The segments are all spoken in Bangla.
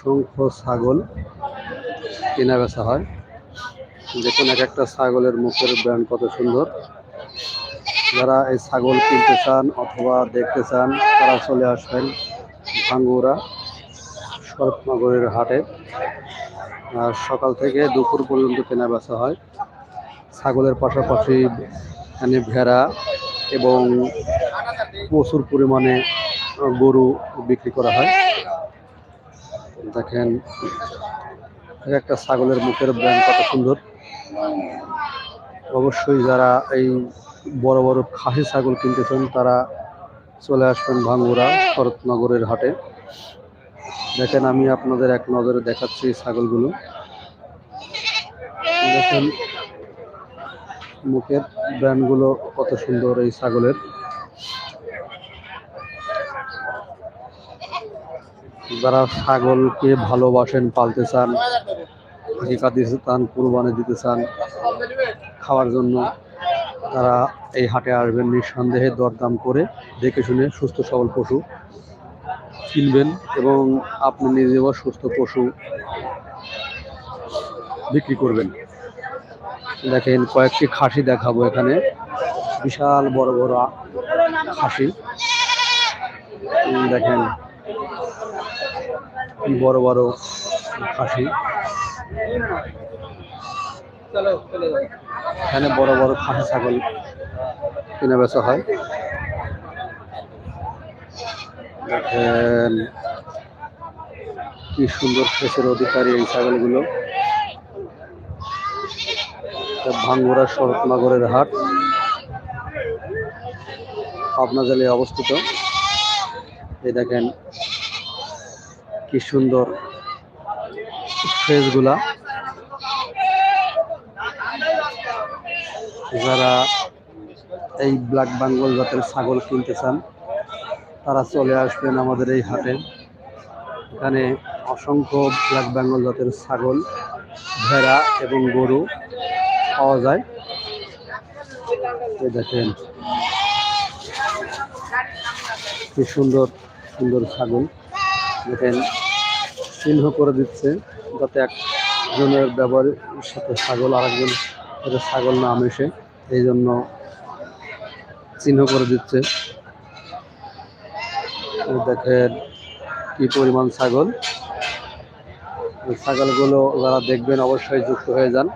অসংখ্য ছাগল কেনা বেচা হয়। দেখুন, এক একটা ছাগলের মুখের ব্র্যান্ড কত সুন্দর। যারা এই ছাগল কিনতে চান অথবা দেখতে চান, তারা চলে আসবেন ভাঙ্গুরা শরৎনগরের হাটে। আর সকাল থেকে দুপুর পর্যন্ত কেনা বেচা হয়। ছাগলের পাশাপাশি এখানে ভেড়া এবং প্রচুর পরিমাণে গরু বিক্রি করা হয়। দেখেন একটা ছাগলের মুখের ব্র্যান্ড কত সুন্দর। অবশ্যই যারা এই বড় বড় খাসি ছাগল কিনতেছেন, তারা চলে আসবেন ভাঙ্গুরা শরৎনগরের হাটে। দেখেন, আমি আপনাদের এক নজরে দেখাচ্ছি ছাগলগুলো। দেখেন, মুখের ব্র্যান্ডগুলো কত সুন্দর এই ছাগলের। যারা ছাগলকে ভালোবাসেন, পালতে চান টিকা দিতে চান কুরবানি দিতে চান, খাওয়ার জন্য তারা এই হাটে আসবেন, নিঃসন্দেহে দরদাম করে দেখে শুনে সুস্থ সবল পশু কিনবেন এবং আপনি নিজেও সুস্থ পশু বিক্রি করবেন। দেখেন কয়েকটি খাসি দেখাবো এখানে। বিশাল বড় বড় খাসি। দেখেন বড় বড় খাসি এখানে বড় বড় খাসি ছাগল কেনা বেচা হয়। কি সুন্দর ফেসের অধিকারী এই ছাগলগুলো। ভাঙ্গুরা শরৎনগরের হাট, পাবনা জেলায় অবস্থিত। এই দেখেন কি সুন্দর ফ্রেসগুলা যারা এই ব্ল্যাক বেঙ্গল জাতের ছাগল কিনতে চান, তারা চলে আসবেন আমাদের এই হাটে। এখানে অসংখ্য ব্ল্যাক বেঙ্গল জাতের ছাগল, ভেড়া এবং গরু পাওয়া যায়। দেখেন কি সুন্দর সুন্দর ছাগল। দেখেন চিহ্ন করে দিচ্ছে যাতে একজনের ব্যবহারের সাথে ছাগল আরেকজন ছাগল না মেশে, এই জন্য চিহ্ন করে দিচ্ছে। দেখেন কি পরিমাণ ছাগল। ছাগলগুলো যারা দেখবেন অবশ্যই যুক্ত হয়ে যান।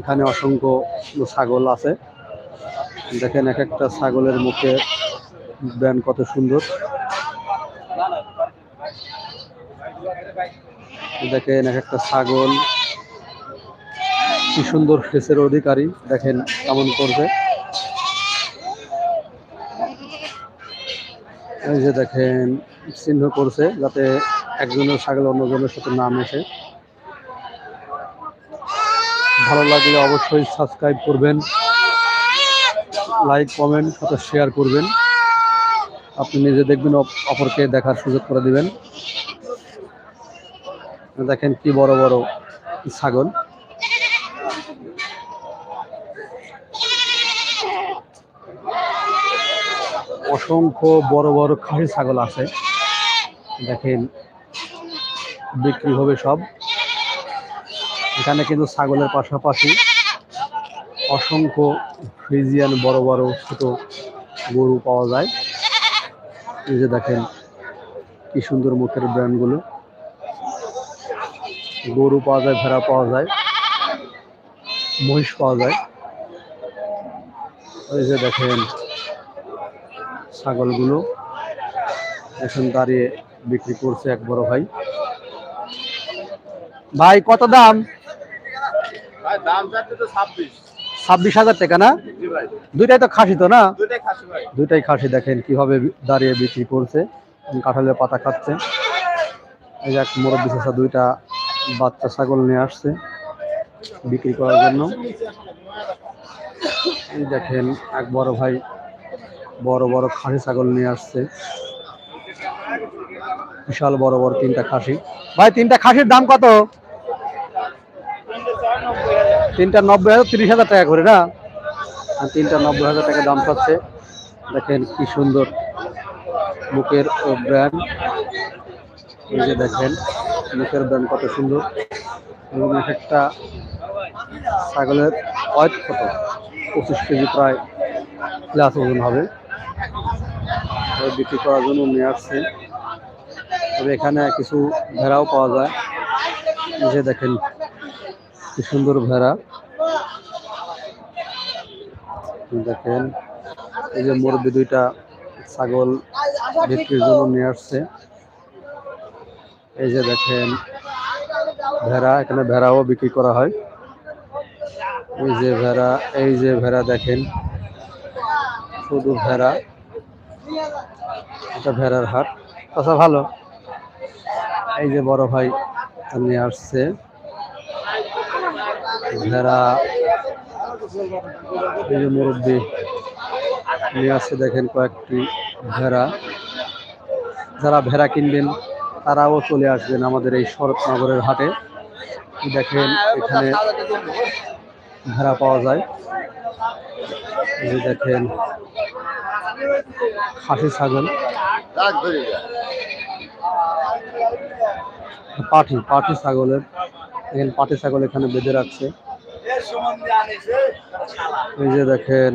এখানে অসংখ্য ছাগল আছে। দেখেন এক একটা ছাগলের মুখে ব্যান্ড কত সুন্দর। দেখেন এক একটা ছাগল। কি সুন্দর ফেসের অধিকারী, দেখেন কেমন করবে। এই যে দেখেন, চিহ্ন করছে যাতে একজনের ছাগল অন্যজনের সাথে না মেশে। ভালো লাগলে অবশ্যই সাবস্ক্রাইব করবেন, লাইক, কমেন্ট, সাথে শেয়ার করবেন। আপনি নিজে দেখবেন অপরকে দেখার সুযোগ করে দিবেন। দেখেন কি বড় বড় ছাগল। অসংখ্য বড় বড় খাসি ছাগল আছে। দেখেন, বিক্রি হবে সব। এখানে কিন্তু ছাগলের পাশাপাশি অসংখ্য ফ্রিজিয়ান বড় বড় ছোট গরু পাওয়া যায়। এই যে দেখেন, কি সুন্দর মুখের ব্র্যান্ডগুলো গরু পাওয়া যায় ভেড়া পাওয়া যায় মহিষ পাওয়া যায়। এই যে দেখেন ছাগলগুলো এখন দাঁড়িয়ে বিক্রি করছে এক বড় ভাই। ভাই কত দাম? ছাব্বিশ। হাজার টাকা না? দুইটাই তো খাসি তো না? দুইটাই খাসি দেখেন কীভাবে দাঁড়িয়ে বিক্রি করছে। কাঁঠালের পাতা খাচ্ছে। এই যে এক মুরব্বী চাষা দুইটা বাচ্চা ছাগল নিয়ে আসছে বিক্রি করার জন্য। এই দেখেন এক বড় ভাই বড় বড় খাসি ছাগল নিয়ে আসছে। বিশাল বড় বড় তিনটা খাসি। ভাই, তিনটা খাসির দাম কত? তিনটা নব্বই হাজার, তিরিশ হাজার টাকা করে, না? তিনটা নব্বই হাজার টাকা দাম পাচ্ছে দেখেন কি সুন্দর মুখের ব্র্যান্ড। এই যে দেখেন মুখের ব্যান্ড কত সুন্দর এবং এক একটা ছাগলের ওয়েট কত? পঁচিশ কেজি প্রায় প্লাস ওজন হবে। বিক্রি করার জন্য নিয়ে আসছে। তবে এখানে কিছু ভেড়াও পাওয়া যায়। যে দেখেন, কি সুন্দর ভেড়া। দেখেন, এই যে মুরব্বি দুইটা ছাগল বিক্রির জন্য নিয়ে আসছে। এই যে দেখেন, ভেড়া, এখানে ভেড়াও বিক্রি করা হয়। এই যে ভেড়া, এই যে ভেড়া দেখেন, শুধু ভেড়া, এটা ভেড়ার হাট। আচ্ছা ভালো। এই যে বড় ভাই নিয়ে আসছে। ভেড়া, এই যে মুরব্বী, নিয়ে আসছে দেখেন কয়েকটি ভেড়া। যারা ভেড়া কিনবেন তারাও চলে আসবেন আমাদের এই শরৎনগরের হাটে। দেখেন এখানে ভেড়া পাওয়া যায়। দেখেন খাসি ছাগল। পাঠি পাঠি ছাগলের। এখানে পাঠি ছাগল এখানে বেঁধে রাখছে। এই যে দেখেন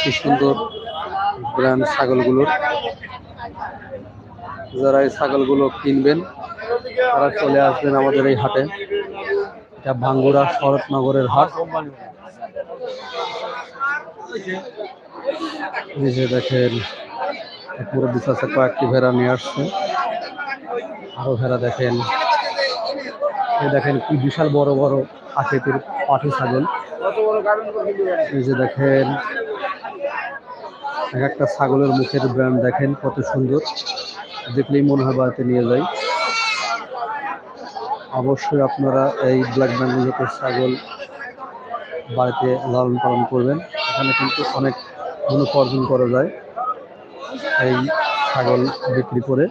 কি সুন্দর ব্র্যান্ড ছাগলগুলোর। যারা এই ছাগলগুলো কিনবেন, তারা চলে আসবেন আমাদের এই হাটে। এটা ভাঙ্গুরা শরৎনগরের হাট। যে দেখেন মুরব্বী চাষে কয়েকটি ভেড়া নিয়ে আসছে। আরও ভেড়া দেখেন। দেখেন কি বিশাল বড় বড় আকৃতির পাঠি ছাগল। যে দেখেন এক একটা ছাগলের মুখের ব্র্যান্ড দেখেন কত সুন্দর। দেখলেই মনে হয় বাড়িতে নিয়ে যাই। অবশ্যই আপনারা এই ব্ল্যাক বেঙ্গল ছাগল বাড়িতে লালন পালন করবেন। এখানে কিন্তু অনেক মুনাফা অর্জন করা যায় এই ছাগল বিক্রি করে।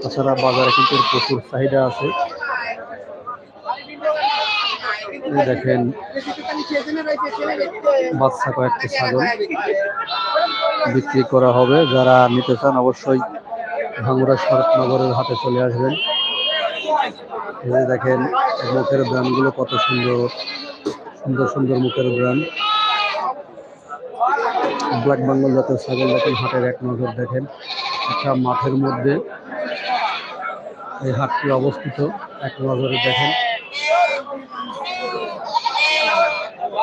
তাছাড়া বাজারে কিন্তু প্রচুর চাহিদা আছে। দেখেন, বাচ্চা কয়েকটি ছাগল বিক্রি করা হবে। যারা নিতে চান অবশ্যই ভাঙ্গুরা শরৎনগরের হাতে চলে আসবেন। দেখেন, মুখের ব্র্যান্ডগুলো কত সুন্দর সুন্দর সুন্দর মুখের ব্র্যান্ড। ব্ল্যাক বেঙ্গল জাতের ছাগল দেখেন, হাটের এক নজর দেখেন। একটা মাঠের মধ্যে এই হাটটি অবস্থিত, এক নজরে দেখেন এক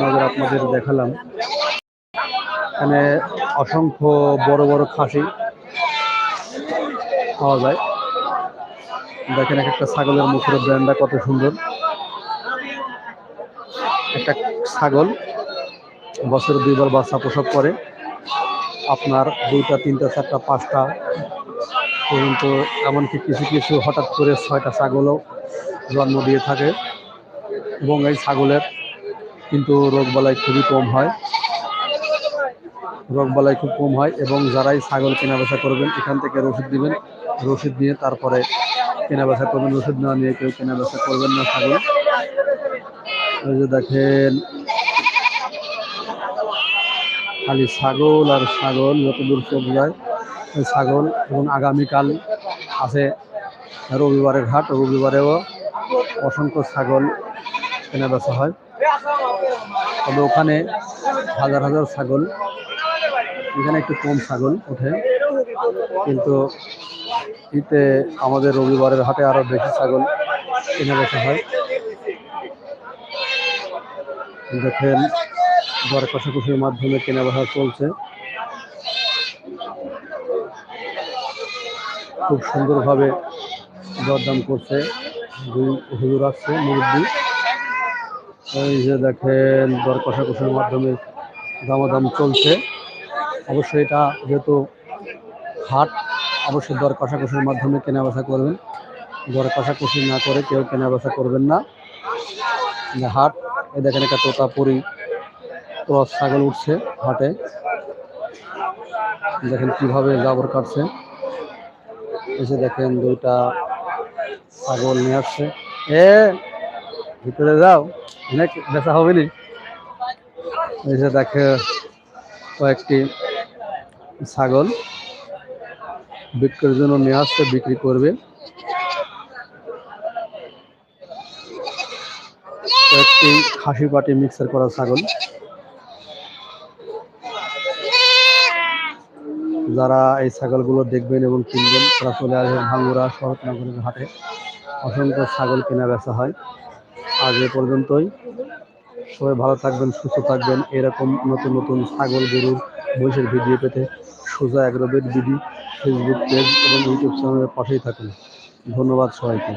নজর আপনাদের দেখালাম। এখানে অসংখ্য বড় বড় খাসি পাওয়া যায়। দেখেন এক একটা ছাগলের মুখের ব্র্যান্ডটা কত সুন্দর। একটা ছাগল বছরে দুইবার বাচ্চা প্রসব করে। আপনার দুইটা, তিনটা, চারটা, পাঁচটা পর্যন্ত, এমনকি কিছু কিছু হঠাৎ করে ছয়টা ছাগলও জন্ম দিয়ে থাকে। এবং এই ছাগলের কিন্তু রোগ রোগবালাই খুবই কম হয়। রোগবালাই খুব কম হয় এবং যারাই ছাগল কেনা বেচা করবেন, এখান থেকে রসিদ দিবেন। রসিদ নিয়ে তারপরে কেনা বেচা করবেন। রসিদ না নিয়ে কেউ কেনা বেচা করবেন না ছাগল। এই যে দেখেন, খালি ছাগল আর ছাগল, যতদূর চোখ যায় ওই ছাগল এবং আগামীকাল আছে রবিবারের হাট। রবিবারেও অসংখ্য ছাগল কেনা বেচা হয়। তবে ওখানে হাজার হাজার ছাগল, এখানে একটু কম ছাগল ওঠে। কিন্তু ইতে আমাদের রবিবারের হাটে আরও বেশি ছাগল কেনা বেচা হয়। দেখেন, দর কষাকষির মাধ্যমে কেনা বেচা চলছে। খুব সুন্দরভাবে দরদাম করছে হুজুর আসছে মুরব্বী। এই যে দেখেন, দর কষাকষির মাধ্যমে দামাদাম চলছে। অবশ্যই এটা যেহেতু হাট, অবশ্যই দর কষাকষির মাধ্যমে কেনা বেচা করবেন। দর কষাকষি না করে কেউ কেনা বেচা করবেন না। হাট, এই দেখেন একটা তোতাপুরি ক্রস ছাগল উঠছে হাটে। দেখেন কীভাবে জাবর কাটছে। এসে দেখেন দুইটা ছাগল নিয়ে আসছে। এ, ভিতরে যাও। অনেক বেচা হবে নি দেখে, কয়েকটি ছাগল বিক্রির জন্য নিয়ে আসছে, বিক্রি করবে। কয়েকটি খাসি পাটি মিক্সার করা ছাগল। যারা এই ছাগলগুলো দেখবেন এবং কিনবেন, তারা চলে আসবেন ভাঙ্গুরা শরৎনগরের হাটে। অসংখ্য ছাগল কেনা বেচা হয়। আজ এ পর্যন্তই। সবাই ভালো থাকবেন, সুস্থ থাকবেন। এরকম নতুন নতুন ছাগল গরুর মহিষের ভিডিও পেতে সোজা এগ্রোবেট বিডি ফেসবুক পেজ এবং ইউটিউব চ্যানেলের পাশেই থাকুন। ধন্যবাদ সবাইকে।